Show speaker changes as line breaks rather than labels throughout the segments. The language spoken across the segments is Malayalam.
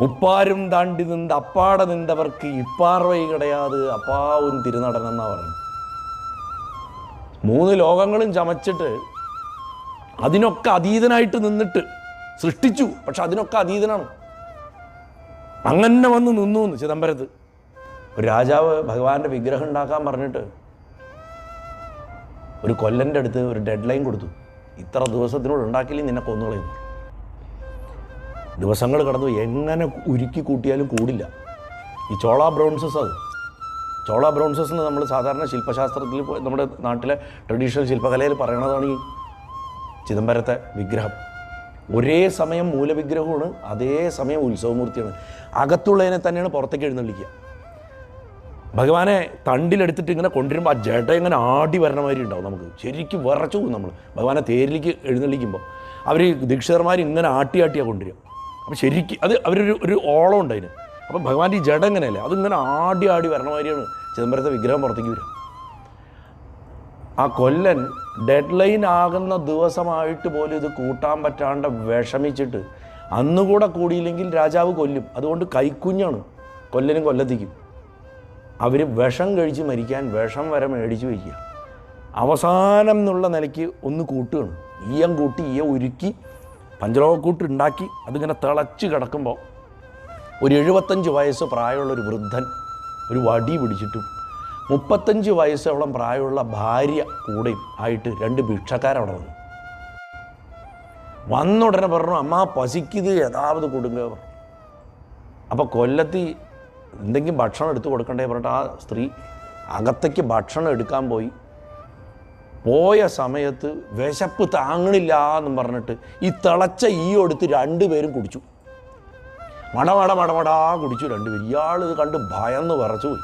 മുപ്പാരും താണ്ടി നിന്ന് അപ്പാടെ നിന്നവർക്ക് ഇപ്പാർവൈ കിടയാത് അപ്പാവും തിരുനടനെന്നാ പറഞ്ഞു മൂന്ന് ലോകങ്ങളും ചമച്ചിട്ട് അതിനൊക്കെ അതീതനായിട്ട് നിന്നിട്ട് സൃഷ്ടിച്ചു. പക്ഷെ അതിനൊക്കെ അതീതനാണ്. അങ്ങനെ വന്ന് നിന്നു എന്ന് ചിദംബരത്ത്. ഒരു രാജാവ് ഭഗവാന്റെ വിഗ്രഹം ഉണ്ടാക്കാൻ പറഞ്ഞിട്ട് ഒരു കൊല്ലന്റെ അടുത്ത് ഒരു ഡെഡ് ലൈൻ കൊടുത്തു. ഇത്ര ദിവസത്തിനോട് ഉണ്ടാക്കിയില്ലെങ്കിൽ നിന്നെ കൊന്നുകളയും ദിവസങ്ങൾ കടന്നു. എങ്ങനെ ഉരുക്കി കൂട്ടിയാലും കൂടില്ല. ഈ ചോള ബ്രൗൺസസ് അത്. ചോള ബ്രൗൺസസ് എന്ന് നമ്മൾ സാധാരണ ശില്പശാസ്ത്രത്തിൽ നമ്മുടെ നാട്ടിലെ ട്രഡീഷണൽ ശില്പകലയിൽ പറയണതാണ് ഈ ചിദംബരത്തെ വിഗ്രഹം. ഒരേ സമയം മൂലവിഗ്രഹമാണ് അതേ സമയം ഉത്സവമൂർത്തിയാണ്. അകത്തുള്ളതിനെ തന്നെയാണ് പുറത്തേക്ക് എഴുന്നള്ളിക്കുക. ഭഗവാനെ തണ്ടിലെടുത്തിട്ട് ഇങ്ങനെ കൊണ്ടുവരുമ്പോൾ ആ ജഡ ഇങ്ങനെ ആടി വരണ മാതിരി ഉണ്ടാവും നമുക്ക്. ശരിക്കും വിറച്ചു പോകും നമ്മൾ ഭഗവാനെ തേരിലേക്ക് എഴുന്നള്ളിക്കുമ്പോൾ അവർ ദീക്ഷിതർമാർ ഇങ്ങനെ ആട്ടി ആട്ടിയാണ് കൊണ്ടുവരിക. അപ്പോൾ ശരിക്കും അത് അവരൊരു ഒരു ഓളം ഉണ്ടായിന്. അപ്പം ഭഗവാന്റെ ഈ ജഡ എങ്ങനെയല്ലേ? അതിങ്ങനെ ആടി ആടി വരണ മാതിരിയാണ് ചിദംബരത്തെ വിഗ്രഹം പുറത്തേക്ക് വരിക. ആ കൊല്ലൻ ഡെഡ് ലൈൻ ആകുന്ന ദിവസമായിട്ട് പോലും ഇത് കൂട്ടാൻ പറ്റാണ്ട് വിഷമിച്ചിട്ട് അന്നുകൂടെ കൂടിയില്ലെങ്കിൽ രാജാവ് കൊല്ലും. അതുകൊണ്ട് കൈക്കുഞ്ഞാണ് കൊല്ലനും കൊല്ലത്തിക്കും. അവർ വിഷം കഴിച്ച് മരിക്കാൻ വിഷം വരെ മേടിച്ച് വയ്ക്കുക. അവസാനം എന്നുള്ള നിലയ്ക്ക് ഒന്ന് കൂട്ടുകയാണ്. ഈയം കൂട്ടി ഈയ ഉരുക്കി പഞ്ചലോകക്കൂട്ട് ഉണ്ടാക്കി അതിങ്ങനെ തിളച്ച് കിടക്കുമ്പോൾ ഒരു എഴുപത്തഞ്ച് വയസ്സ് പ്രായമുള്ള ഒരു വൃദ്ധൻ ഒരു വടി പിടിച്ചിട്ടും മുപ്പത്തഞ്ച് വയസ്സോളം പ്രായമുള്ള ഭാര്യ കൂടെയും ആയിട്ട് രണ്ട് ഭിക്ഷക്കാരവിടെ വന്നു. വന്നുടനെ പറഞ്ഞു അമ്മ പസിക്കിത് യഥാവത് പറഞ്ഞു. അപ്പോൾ കൊല്ലത്തി എന്തെങ്കിലും ഭക്ഷണം എടുത്ത് കൊടുക്കണ്ടേ പറഞ്ഞിട്ട് ആ സ്ത്രീ അകത്തേക്ക് ഭക്ഷണം എടുക്കാൻ പോയി. പോയ സമയത്ത് വിശപ്പ് താങ്ങണില്ല എന്നും പറഞ്ഞിട്ട് ഈ തിളച്ച ഈ എടുത്ത് രണ്ടുപേരും കുടിച്ചു. മടമട മടമടാ കുടിച്ചു രണ്ടുപേരും. ഇയാൾ ഇത് കണ്ട് ഭയന്ന് പറച്ചു പോയി.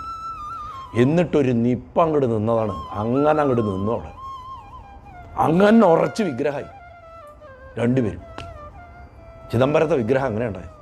എന്നിട്ടൊരു നിപ്പ അങ്ങോട്ട് നിന്നതാണ്. അങ്ങനെ അങ്ങോട്ട് നിന്നു അവിടെ. അങ്ങനെ ഉറച്ച് വിഗ്രഹമായി. രണ്ടുപേരും. ചിദംബരത്തെ വിഗ്രഹം അങ്ങനെ ഉണ്ടായി